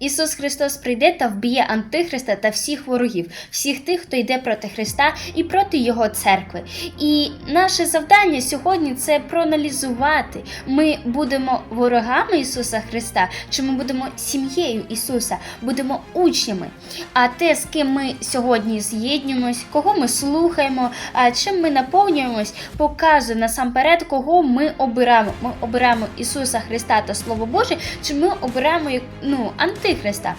Ісус Христос прийде та вб'є Антихриста та всіх ворогів, всіх тих, хто йде проти Христа і проти Його церкви. І наше завдання сьогодні це проаналізувати. Ми будемо ворогами Ісуса Христа, чи ми будемо сім'єю Ісуса, будемо учнями. А те, з ким ми сьогодні з'єднуємось, кого ми слухаємо, чим ми наповнюємось, показує насамперед, кого ми обираємо. Ми обираємо Ісуса Христа та Слово Боже, чи ми обираємо ну, Антихриста.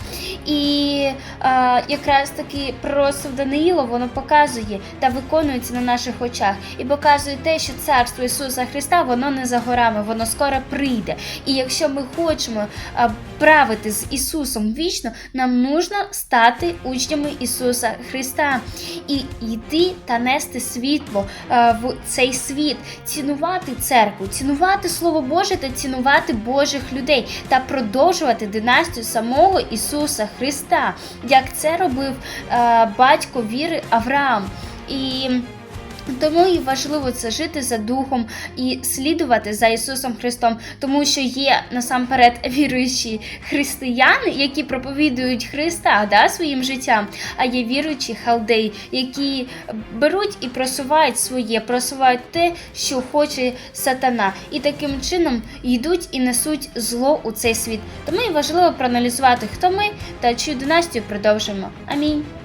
І а, якраз таки пророцтво Даниїла воно показує та виконується на наших очах і показує те, що царство Ісуса Христа воно не за горами, воно скоро прийде. І якщо ми хочемо а, правити з Ісусом вічно, нам нужно стати учнями Ісуса Христа і йти та нести світло а, в цей світ, цінувати церкву, цінувати Слово Боже та цінувати Божих людей та продовжувати династію самого Ісуса Христа, як це робив е, батько віри Авраам. І тому і важливо це жити за духом і слідувати за Ісусом Христом, тому що є насамперед віруючі християни, які проповідують Христа да, своїм життям, а є віруючі халдеї, які беруть і просувають своє, просувають те, що хоче сатана, і таким чином йдуть і несуть зло у цей світ. Тому і важливо проаналізувати, хто ми та чию династію продовжимо. Амінь.